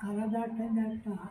Karadağ Tenerdağa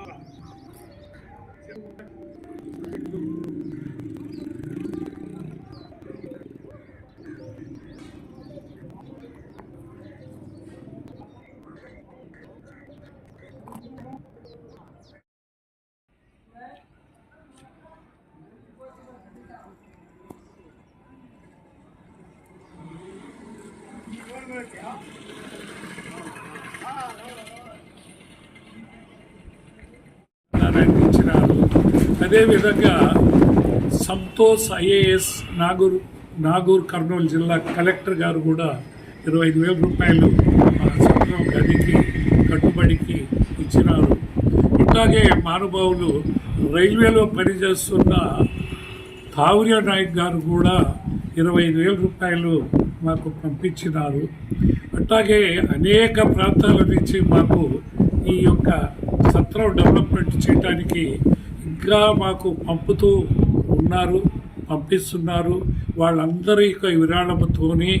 ప్రారంభించినారు అదేవిధంగా సంతోష్ ఐఏఎస్ నాగూర్ నాగూర్ కర్నూలు జిల్లా కలెక్టర్ గారు కూడా ఇరవై ఐదు వేల రూపాయలు సంఘం గదికి కట్టుబడికి ఇచ్చినారు. ఇట్లాగే మహానుభావులు రైల్వేలో పనిచేస్తున్న తావుర్య నాయక్ గారు కూడా ఇరవై ఐదు వేల రూపాయలు మాకు పంపించినారు. అట్లాగే అనేక ప్రాంతాల నుంచి మాకు ఈ యొక్క సత్రం డెవలప్మెంట్ చేయడానికి ఇంకా మాకు పంపుతూ ఉన్నారు పంపిస్తున్నారు. వాళ్ళందరి యొక్క విరాళముతోనే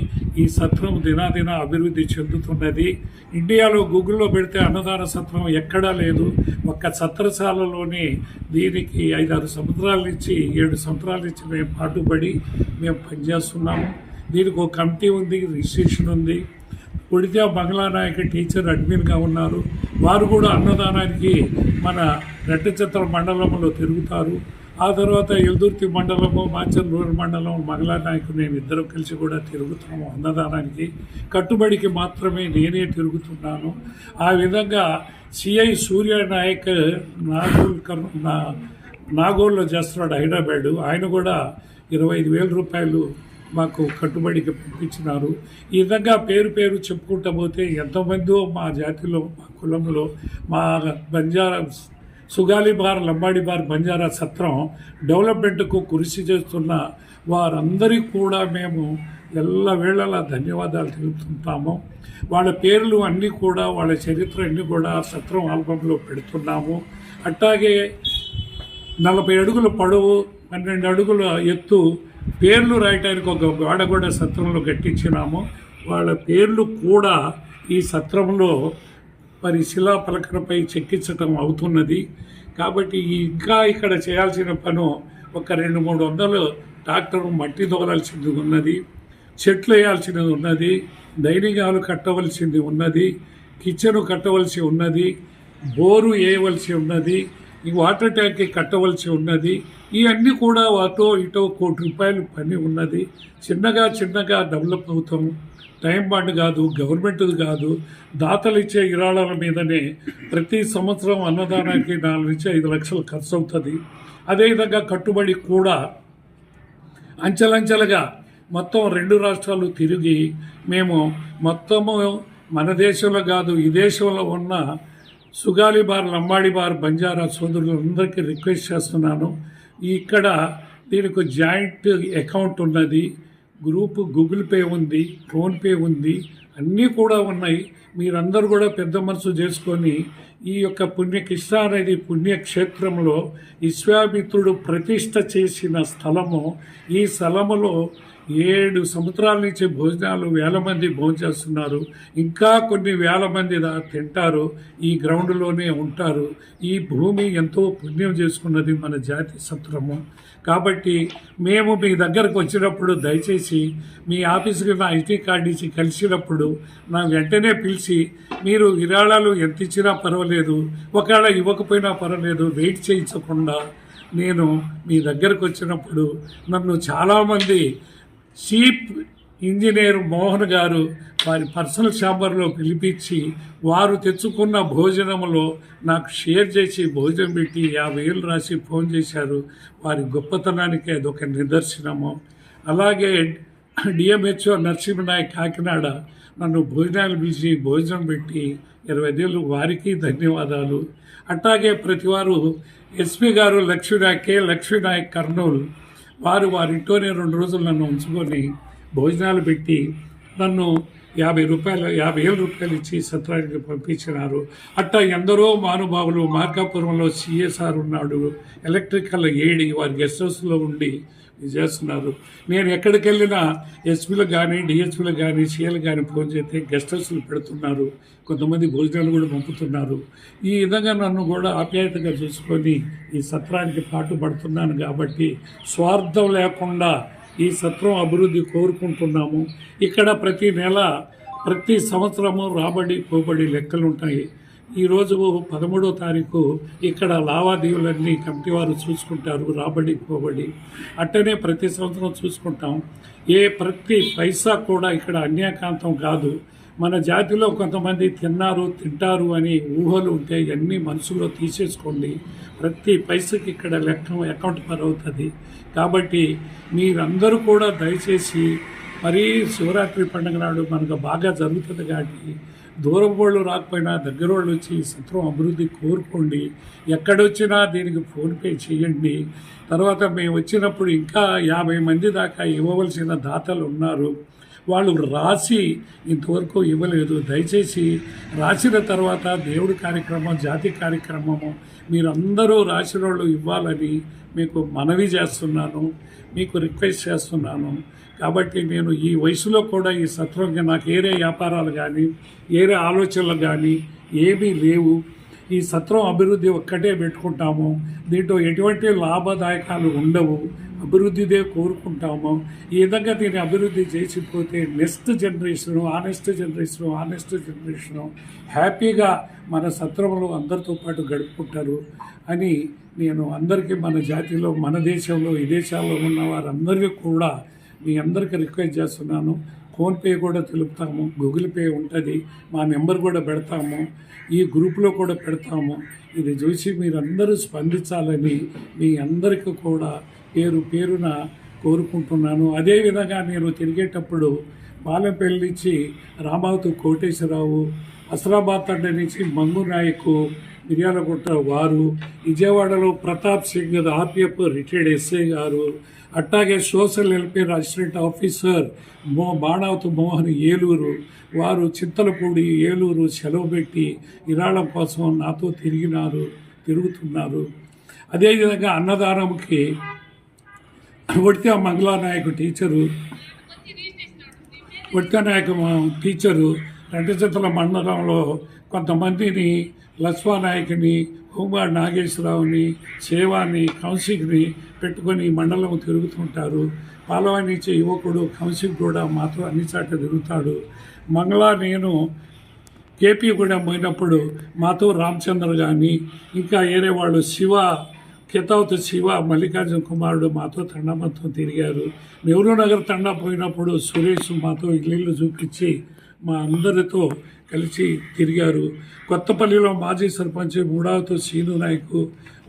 ఈ సత్రం దినాదిన అభివృద్ధి చెందుతున్నది. ఇండియాలో గూగుల్లో పెడితే అన్నదాన సత్రం ఎక్కడా లేదు. ఒక్క సత్రశాలలోనే దీనికి ఐదారు సంవత్సరాల నుంచి ఏడు సంవత్సరాల నుంచి మేము పాటుపడి మేము పనిచేస్తున్నాము. దీనికి ఒక కమిటీ ఉంది రిజిస్ట్రేషన్ ఉంది. ఉడితే బంగ్లానాయక టీచర్ అడ్మిన్గా ఉన్నారు. వారు కూడా అన్నదానానికి మన రెట్టచిత్ర మండలంలో తిరుగుతారు. ఆ తర్వాత ఎల్దుర్తి మండలము మాచల్ మండలం మండలం మంగళనాయకు నేను ఇద్దరం కలిసి కూడా తిరుగుతాము అన్నదానానికి. కట్టుబడికి మాత్రమే నేనే తిరుగుతున్నాను. ఆ విధంగా సిఐ సూర్య నాయక్ నాగోల్ నా నాగోల్లో చేస్తున్నాడు హైదరాబాద్. ఆయన కూడా ఇరవై ఐదు వేల రూపాయలు మాకు కట్టుబడికి పంపించినారు. ఈ విధంగా పేరు పేరు చెప్పుకుంటూ పోతే ఎంతమందో మా జాతిలో మా కులంలో మా బంజారా సుగాలి బార్ లంబాడి బార్ బంజారా సత్రం డెవలప్మెంట్కు కృషి చేస్తున్న వారందరికీ కూడా మేము ఎల్లవేళలా ధన్యవాదాలు తెలుపుతుంటాము. వాళ్ళ పేర్లు అన్నీ కూడా వాళ్ళ చరిత్ర అన్నీ కూడా సత్రం ఆల్బంలో పెడుతున్నాము. అట్లాగే నలభై అడుగుల పొడవు పన్నెండు అడుగుల ఎత్తు పేర్లు రాయటానికి ఒక గోడ సత్రంలో కట్టించినాము. వాళ్ళ పేర్లు కూడా ఈ సత్రంలో మరి శిలా పలకలపై చెక్కించటం అవుతున్నది. కాబట్టి ఇంకా ఇక్కడ చేయాల్సిన పను ఒక రెండు మూడు వందలు ట్రాక్టర్ మట్టి తోలాల్సింది ఉన్నది. చెట్లు వేయాల్సినది ఉన్నది. దైనికాలు కట్టవలసింది ఉన్నది. కిచెన్ కట్టవలసి ఉన్నది. బోరు వేయవలసి ఉన్నది. ఈ వాటర్ ట్యాంక్ కట్టవలసి ఉన్నది. ఇవన్నీ కూడా అటో ఇటో కోటి రూపాయలు పని ఉన్నది. చిన్నగా చిన్నగా డెవలప్ అవుతాం. టైం బాండ్ కాదు గవర్నమెంట్ది కాదు. దాతలు ఇచ్చే ఇరాళాల మీదనే ప్రతి సంవత్సరం అన్నదానానికి నాలుగు నుంచి ఐదు లక్షలు ఖర్చు అవుతుంది అదేవిధంగా కట్టుబడి కూడా అంచెలంచెలుగా మొత్తం రెండు రాష్ట్రాలు తిరిగి మేము మొత్తము మన దేశంలో కాదు ఈ దేశంలో ఉన్న సుగాలి బార్ లంబాడి బార్ బంజారా సోదరులందరికీ రిక్వెస్ట్ చేస్తున్నాను. ఇక్కడ దీనికి జాయింట్ అకౌంట్ ఉన్నది. గ్రూప్ గూగుల్ పే ఉంది ఫోన్పే ఉంది అన్నీ కూడా ఉన్నాయి. మీరందరూ కూడా పెద్ద మనసు చేసుకొని ఈ యొక్క పుణ్యకిష్ట అనేది పుణ్యక్షేత్రంలో విశ్వామిత్రుడు ప్రతిష్ట చేసిన స్థలము. ఈ స్థలములో ఏడు సంవత్సరాల నుంచి భోజనాలు వేల మంది భోంచేస్తున్నారు ఇంకా కొన్ని వేల మంది తింటారు. ఈ గ్రౌండ్లోనే ఉంటారు. ఈ భూమి ఎంతో పుణ్యం చేసుకున్నది మన జాతి సత్రము కాబట్టి మేము మీ దగ్గరకు వచ్చినప్పుడు దయచేసి మీ ఆఫీస్కి నా ఐటీ కార్డు ఇచ్చి కలిసినప్పుడు నా వెంటనే పిలిచి మీరు విరాళాలు ఎంత ఇచ్చినా పర్వాలేదు. ఒకవేళ ఇవ్వకపోయినా పర్వాలేదు. వెయిట్ చేయించకుండా నేను మీ దగ్గరకు వచ్చినప్పుడు నన్ను చాలామంది చీఫ్ ఇంజనీర్ మోహన్ గారు వారి పర్సనల్ ఛాంబర్లో పిలిపించి వారు తెచ్చుకున్న భోజనంలో నాకు షేర్ చేసి భోజనం పెట్టి యాభై ఏళ్ళు రాసి ఫోన్ చేశారు. వారి గొప్పతనానికి అదొక నిదర్శనము. అలాగే డిఎంహెచ్ఓ నరసింహనాయక్ కాకినాడ నన్ను భోజనాలు పిలిచి భోజనం పెట్టి ఇరవై ఐదేళ్ళు వారికి ధన్యవాదాలు. అట్లాగే ప్రతివారు ఎస్పీ గారు లక్ష్మీనాయక్ కే లక్ష్మీనాయక్ కర్నూలు. వారు వారింట్లోనే రెండు రోజులు నన్ను ఉంచుకొని భోజనాలు పెట్టి నన్ను యాభై రూపాయలు యాభై వేల రూపాయలు ఇచ్చి సత్రానికి పంపించినారు. అట్టా ఎందరో మహానుభావులు మార్కాపురంలో సిఎస్ఆర్ ఉన్నాడు. ఎలక్ట్రికల్ ఏడి వారి గెస్ట్ హౌస్లో ఉండి చేస్తున్నారు నేను ఎక్కడికి వెళ్ళినా ఎస్పీలు కానీ డిఎస్పీలకు కానీ సీఎలు కానీ ఫోన్ చేస్తే గెస్ట్ హౌస్లు పెడుతున్నారు. కొంతమంది భోజనాలు కూడా పంపుతున్నారు. ఈ విధంగా నన్ను కూడా ఆప్యాయతగా చూసుకొని ఈ సత్రానికి పాటుపడుతున్నాను కాబట్టి స్వార్థం లేకుండా ఈ సత్రం అభివృద్ధి కోరుకుంటున్నాము. ఇక్కడ ప్రతి నెల ప్రతి సంవత్సరము రాబడి పోబడి లెక్కలు ఉంటాయి ఈరోజు పదమూడో తారీఖు ఇక్కడ లావాదేవీలన్నీ కమిటీ వారు చూసుకుంటారు రాబడి పోబడి. అట్టనే ప్రతి సంవత్సరం చూసుకుంటాం. ఏ ప్రతి పైసా కూడా ఇక్కడ అన్యాకాంతం కాదు. మన జాతిలో కొంతమంది తిన్నారు తింటారు అని ఊహలు ఉంటే ఇవన్నీ మనసులో తీసేసుకోండి. ప్రతి పైసకి ఇక్కడ లెక్క అకౌంట్ పర్ అవుతుంది కాబట్టి మీరందరూ కూడా దయచేసి మరీ శివరాత్రి పండుగ నాడు మనకు బాగా జరుగుతుంది కాబట్టి దూరం వాళ్ళు రాకపోయినా దగ్గర వాళ్ళు వచ్చి సత్రం అభివృద్ధి కోరుకోండి. ఎక్కడొచ్చినా దీనికి ఫోన్పే చేయండి. తర్వాత మేము వచ్చినప్పుడు ఇంకా యాభై మంది దాకా ఇవ్వవలసిన దాతలు ఉన్నారు. వాళ్ళు రాసి ఇంతవరకు ఇవ్వలేదు. దయచేసి రాసిన తర్వాత దేవుడి కార్యక్రమం జాతి కార్యక్రమము మీరందరూ రాసిన వాళ్ళు ఇవ్వాలని మీకు మనవి చేస్తున్నాను. మీకు రిక్వెస్ట్ చేస్తున్నాను. కాబట్టి నేను ఈ వయసులో కూడా ఈ సత్వంగా నాకు ఏరే వ్యాపారాలు కానీ ఏరే ఆలోచనలు కానీ ఏమీ లేవు. ఈ సత్రం అభివృద్ధి ఒక్కటే పెట్టుకుంటాము. దీంట్లో ఎటువంటి లాభదాయకాలు ఉండవు. అభివృద్ధిదే కోరుకుంటాము. ఈ విధంగా దీన్ని అభివృద్ధి చేసిపోతే next generation honest generation generation generation generation హ్యాపీగా మన సత్రంలో అందరితో పాటు గడుపుకుంటారు అని నేను అందరికీ మన జాతిలో మన దేశంలో విదేశాల్లో ఉన్న వారందరికీ కూడా మీ అందరికీ రిక్వెస్ట్ చేస్తున్నాను. ఫోన్పే కూడా తెలుపుతాము. గూగుల్ పే ఉంటుంది. మా నెంబర్ కూడా పెడతాము. ఈ గ్రూప్లో కూడా పెడతాము. ఇది చూసి మీరందరూ స్పందించాలని మీ అందరికీ కూడా పేరు పేరున కోరుకుంటున్నాను. అదేవిధంగా నేను తిరిగేటప్పుడు బాలపల్లి నుంచి రామావతి కోటేశ్వరరావు అసరాబాద్ తండ్రి నుంచి మంగు నాయకు మిర్యాలగుట్ట వారు విజయవాడలో Pratap Singh RPF retired SI గారు అట్లాగే సోషల్ వెల్ఫేర్ అసిస్టెంట్ ఆఫీసర్ మో బాణావతు మోహన్ ఏలూరు వారు చింతలపూడి ఏలూరు సెలవు పెట్టి విరాళం కోసం నాతో తిరిగినారు తిరుగుతున్నారు. అదేవిధంగా అన్నదానంకి వడితే మంగళానాయకు టీచరు నాయకు టీచరు రెంటచెత్తల మండలంలో కొంతమందిని లక్ష్మానాయకుని హోంగార్డ్ నాగేశ్వరరావుని సేవాని కౌశిక్ని పెట్టుకొని మండలం తిరుగుతుంటారు. పాలవాయి నుంచి యువకుడు కౌశిక్ కూడా మాతో అన్ని చాట తిరుగుతాడు. మంగళ నేను కేపీ కూడా పోయినప్పుడు మాతో రామచంద్ర కానీ ఇంకా వేరే వాళ్ళు శివ కితావత శివ మల్లికార్జున కుమారుడు మాతో తండా మొత్తం తిరిగారు. నెహ్రూ నగర్ తండా పోయినప్పుడు సురేష్ మాతో ఇల్లు చూపించి మా అందరితో కలిసి తిరిగారు. కొత్తపల్లిలో మాజీ సర్పంచ్ మూడావతో సీను నాయకు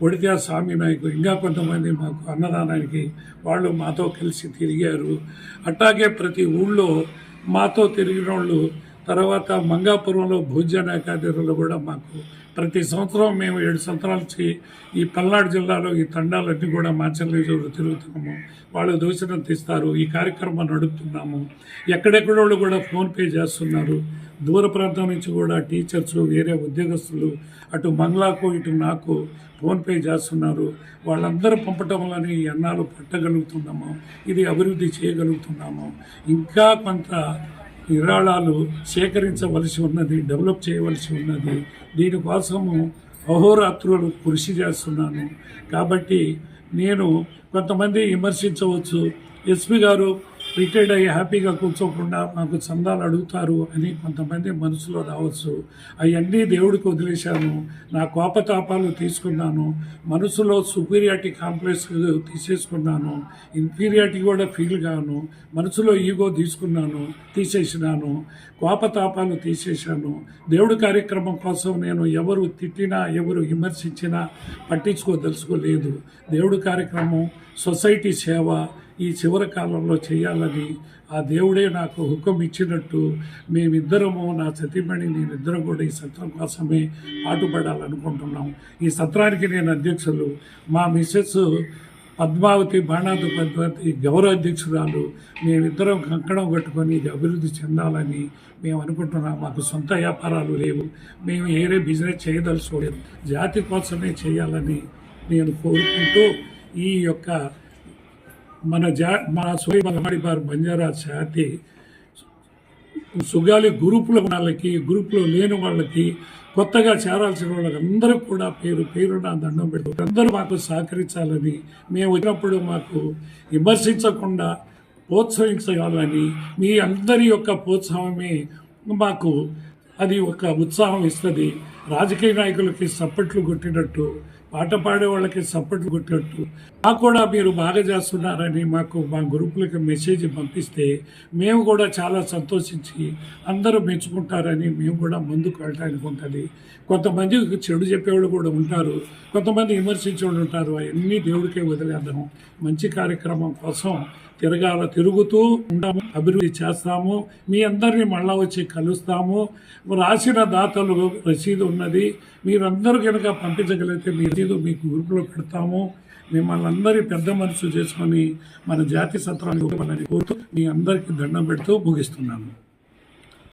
ఒడిత్యా స్వామి నాయకు ఇంకా కొంతమంది మాకు అన్నదానానికి వాళ్ళు మాతో కలిసి తిరిగారు. అట్లాగే ప్రతి ఊళ్ళో మాతో తిరిగిన వాళ్ళు తర్వాత మంగాపురంలో భోజన కార్యక్రమంలో కూడా మాకు ప్రతి సంవత్సరం మేము ఏడు సంవత్సరాల ఈ పల్నాడు జిల్లాలో ఈ తండాలన్నీ కూడా మాచర్లేజులు తిరుగుతున్నాము. వాళ్ళు దోషణం తీస్తారు ఈ కార్యక్రమం నడుపుతున్నాము. ఎక్కడెక్కడోళ్ళు కూడా ఫోన్పే చేస్తున్నారు. దూర ప్రాంతం నుంచి కూడా టీచర్స్ వేరే ఉద్యోగస్తులు అటు బంగ్లాకు ఇటు నాకు ఫోన్పే చేస్తున్నారు. వాళ్ళందరూ పంపటం వలన ఈ అన్నాలు పట్టగలుగుతున్నాము. ఇది అభివృద్ధి చేయగలుగుతున్నాము. ఇంకా కొంత విరాళాలు సేకరించవలసి ఉన్నది డెవలప్ చేయవలసి ఉన్నది. దీనికోసము అహోరాత్రులు కృషి చేస్తున్నాను. కాబట్టి నేను కొంతమంది విమర్శించవచ్చు. ఎస్పీ గారు రిటైర్డ్ అయ్యి హ్యాపీగా కూర్చోకుండా మాకు చందాలు అడుగుతారు అని కొంతమంది మనసులో రావచ్చు. అవన్నీ దేవుడికి వదిలేశాను. నా కోపతాపాలు తీసుకున్నాను. మనసులో సుపీరియారిటీ కాంప్లెక్స్ తీసేసుకున్నాను. ఇన్ఫీరియారిటీ కూడా ఫీల్ గాను. మనసులో ఈగో తీసుకున్నాను తీసేసినాను. కోపతాపాలు తీసేశాను. దేవుడి కార్యక్రమం కోసం నేను ఎవరు తిట్టినా ఎవరు విమర్శించినా పట్టించుకోదలుచుకోలేదు దేవుడి కార్యక్రమం సొసైటీ సేవ ఈ చివరి కాలంలో చేయాలని ఆ దేవుడే నాకు హుకం ఇచ్చినట్టు మేమిద్దరము నా సతీమణి నేనిద్దరం కూడా ఈ సత్రం కోసమే పాటుపడాలనుకుంటున్నాం. ఈ సత్రానికి నేను అధ్యక్షులు. మా మిస్సెస్ పద్మావతి బాణాదు పద్మావతి గౌరవ అధ్యక్షురాలు మేమిద్దరం కంకణం కట్టుకొని ఇది అభివృద్ధి చెందాలని మేము అనుకుంటున్నాం. మాకు సొంత వ్యాపారాలు లేవు. మేము ఏరే బిజినెస్ చేయదలుచుకోలేదు. జాతి కోసమే చేయాలని నేను కోరుకుంటూ ఈ యొక్క మన జా మన సోయమడి బార్ బంజారా జాతి సుగాలి గ్రూపులో వాళ్ళకి గ్రూపులో లేని వాళ్ళకి కొత్తగా చేరాల్సిన వాళ్ళకి అందరూ కూడా పేరు పేరు నా దండం పెడుతూ అందరూ మాకు సహకరించాలని మేము వచ్చినప్పుడు మాకు విమర్శించకుండా ప్రోత్సహించాలని మీ అందరి యొక్క ప్రోత్సాహమే మాకు అది ఒక ఉత్సాహం ఇస్తుంది. రాజకీయ నాయకులకి సప్పట్లు కొట్టినట్టు పాట పాడే వాళ్ళకి సపోర్ట్ కొట్టినట్టు. మాకు కూడా మీరు బాగా చేస్తున్నారని మాకు మా గ్రూపులకి మెసేజ్ పంపిస్తే మేము కూడా చాలా సంతోషించి అందరూ మెచ్చుకుంటారని మేము కూడా ముందుకు వెళ్ళడానికి ఉంటుంది. కొంతమంది చెడు చెప్పేవాళ్ళు కూడా ఉంటారు. కొంతమంది విమర్శించేవాళ్ళు ఉంటారు. అవన్నీ దేవుడికే వదిలేద్దాం. మంచి కార్యక్రమం కోసం తిరగాల తిరుగుతూ ఉంటాము అభివృద్ధి చేస్తాము. మీ అందరినీ మళ్ళా వచ్చి కలుస్తాము. రాసిన దాతలు రసీదు ఉన్నది. మీరందరూ కనుక పంపించగలిగితే మీరు రసీదు మీకు గ్రూప్లో పెడతాము మిమ్మల్ని అందరి పెద్ద మనసు చేసుకొని మన జాతి సత్రాన్ని కోరుతూ మీ అందరికీ దండం పెడుతూ ముగిస్తున్నాను.